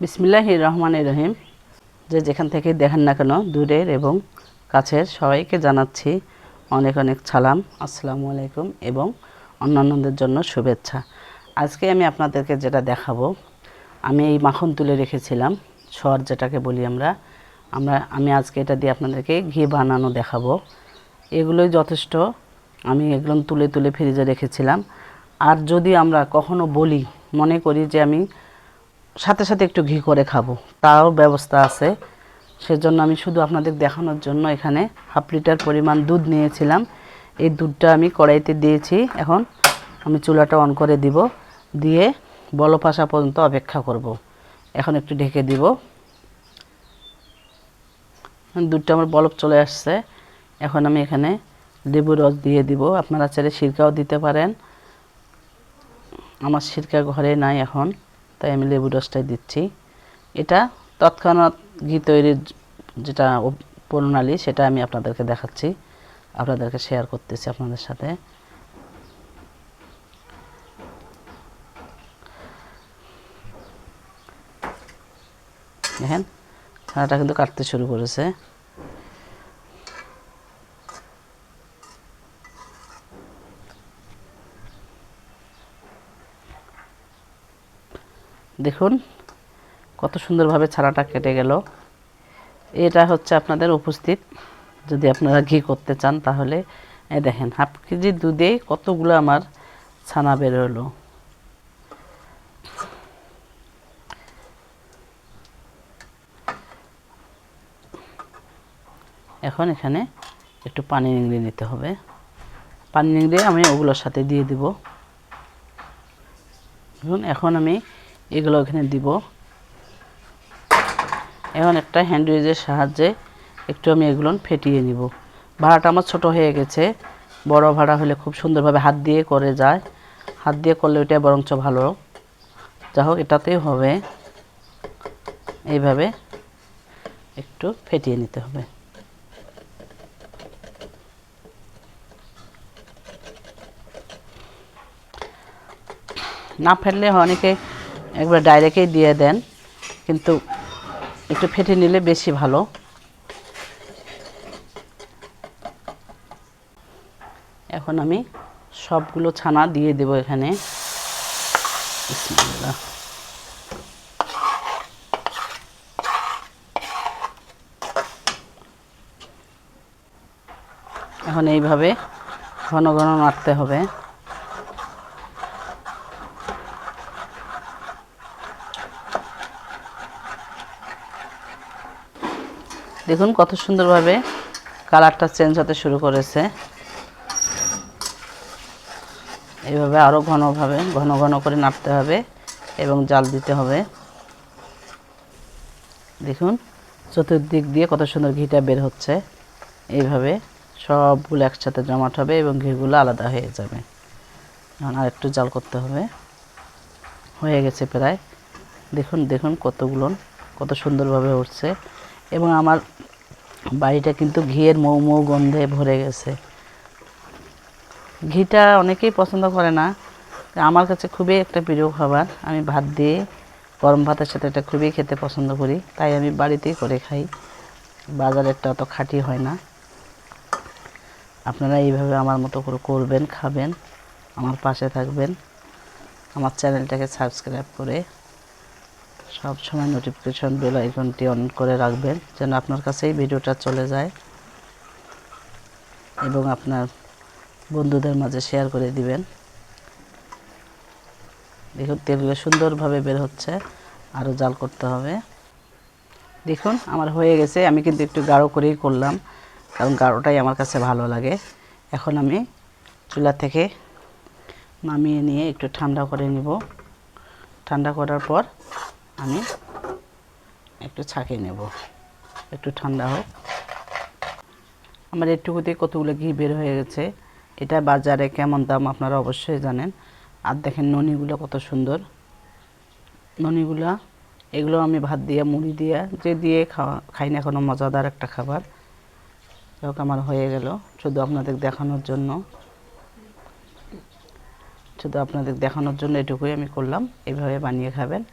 বিসমিল্লাহ রহমান রহিম। যে যেখান থেকে দেখেন না কেন, দূরের এবং কাছের সবাইকে জানাচ্ছি অনেক অনেক সালাম, আসসালামু আলাইকুম এবং অন্যান্যদের জন্য শুভেচ্ছা। আজকে আমি আপনাদেরকে যেটা দেখাবো, আমি এই মাখন তুলে রেখেছিলাম সর যেটাকে বলি আমরা। আমরা, আমি আজকে এটা দিয়ে আপনাদেরকে ঘি বানানো দেখাবো। এগুলোই যথেষ্ট, আমি এগুলো তুলে তুলে ফ্রিজে রেখেছিলাম। আর যদি আমরা কখনো বলি, মনে করি যে আমি সাথে সাথে একটু ঘি করে খাব। তাও ব্যবস্থা আছে। সেজন্য আমি শুধু আপনাদের দেখানোর জন্য এখানে হাফ লিটার পরিমাণ দুধ নিয়েছিলাম। এই দুধটা আমি কড়াইতে দিয়েছি। এখন আমি চুলাটা অন করে দিব। দিয়ে বলপ আসা পর্যন্ত অপেক্ষা করব। এখন একটু ঢেকে দিব। দুধটা আমার বলপ চলে আসছে। এখন আমি এখানে লেবু রস দিয়ে দিব। আপনারা চাইলে সিরকাও দিতে পারেন। আমার সিরকা ঘরে নাই এখন। তাই আমি লেবু রসটাই দিচ্ছি। এটা তৎক্ষণাৎ ঘি তৈরির যেটা প্রণালী, সেটা আমি আপনাদেরকে দেখাচ্ছি। আপনাদেরকে শেয়ার করতেছি আপনাদের সাথে। দেখেন কিন্তু কাটতে শুরু করেছে। দেখুন, কত সুন্দরভাবে ছানাটা কেটে গেল। এটা হচ্ছে আপনাদের উপস্থিত। যদি আপনারা ঘি করতে চান তাহলে দেখেন, হাফ কেজি দুধে কতগুলো আমার ছানা বের হলো এখন এখানে একটু পানি নিংড়ে নিতে হবে। পানি নিংড়ে আমি ওগুলোর সাথে দিয়ে দিব। এখন আমি এগুলো এখানে দিব। এখন একটা হ্যান্ডউইচের সাহায্যে একটু আমি এগুলো ফেটিয়ে নিব। ভাড়াটা আমার ছোট হয়ে গেছে। বড় ভাড়া হলে খুব সুন্দরভাবে হাত দিয়ে করে যায়। হাত দিয়ে করলে ওইটা বরঞ্চ ভালো। যা হোক, এটাতেই হবে। এইভাবে একটু ফেটিয়ে নিতে হবে। না ফেললে অনেকে একবার ডাইরেক্টই দিয়ে দেন, কিন্তু একটু ফেটে নিলে বেশি ভালো। এখন আমি সবগুলো ছানা দিয়ে দেব এখানে। এখন এইভাবে ঘন ঘন নাড়তে হবে। দেখুন কত সুন্দরভাবে কালারটা চেঞ্জ হতে শুরু করেছে। এইভাবে আরও ঘনভাবে, ঘন ঘন করে নাড়তে হবে এবং জাল দিতে হবে। দেখুন, চতুর্দিক দিয়ে কত সুন্দর ঘিটা বের হচ্ছে। এইভাবে সবগুলো একসাথে জমাট হবে এবং ঘিগুলো আলাদা হয়ে যাবে। এখন আর একটু জাল করতে হবে। হয়ে গেছে প্রায়। দেখুন দেখুন কতগুলো, কত সুন্দরভাবে উঠছে। এবং আমার বাড়িটা কিন্তু ঘিয়ের মৌ মৌ গন্ধে ভরে গেছে। ঘিটা অনেকেই পছন্দ করে না। আমার কাছে খুবই একটা প্রিয় খাবার। আমি ভাত দিয়ে গরম ভাতের সাথে এটা খুবই খেতে পছন্দ করি। তাই আমি বাড়িতেই করে খাই। বাজারেরটা অত খাঁটি হয় না। আপনারা এইভাবে আমার মতো করে করবেন, খাবেন। আমার পাশে থাকবেন। আমার চ্যানেলটাকে সাবস্ক্রাইব করে সব সময় নোটিফিকেশন বেল আইকনটি অন করে রাখবেন, যেন আপনার কাছে এই ভিডিওটা চলে যায় এবং আপনার বন্ধুদের মাঝে শেয়ার করে দিবেন। দেখুন, তেলগুলো সুন্দরভাবে বের হচ্ছে আরও জাল করতে হবে। দেখুন, আমার হয়ে গেছে, আমি কিন্তু একটু গাঢ় করেই করলাম, কারণ গাঢ়টাই আমার কাছে ভালো লাগে। এখন আমি চুলা থেকে নামিয়ে নিয়ে একটু ঠান্ডা করে নিব। ঠান্ডা করার পর আমি একটু ছাঁকে নেব। একটু ঠান্ডা হোক। আমার একটুকুতেই কতগুলো ঘি বের হয়ে গেছে। এটা বাজারে কেমন দাম আপনারা অবশ্যই জানেন। আর দেখেন ননিগুলো কত সুন্দর। ননিগুলা, এগুলো আমি ভাত দিয়ে, মুড়ি দিয়ে, যে দিয়ে খাওয়া, খাই না কোনো মজাদার একটা খাবার। যাই আমার হয়ে গেল। শুধু আপনাদের দেখানোর জন্য। শুধু আপনাদের দেখানোর জন্য এটুকুই আমি করলাম। এইভাবে বানিয়ে খাবেন।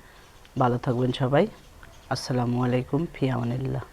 ভালো থাকবেন সবাই। আসসালামু আলাইকুম ফি আমানিল্লাহ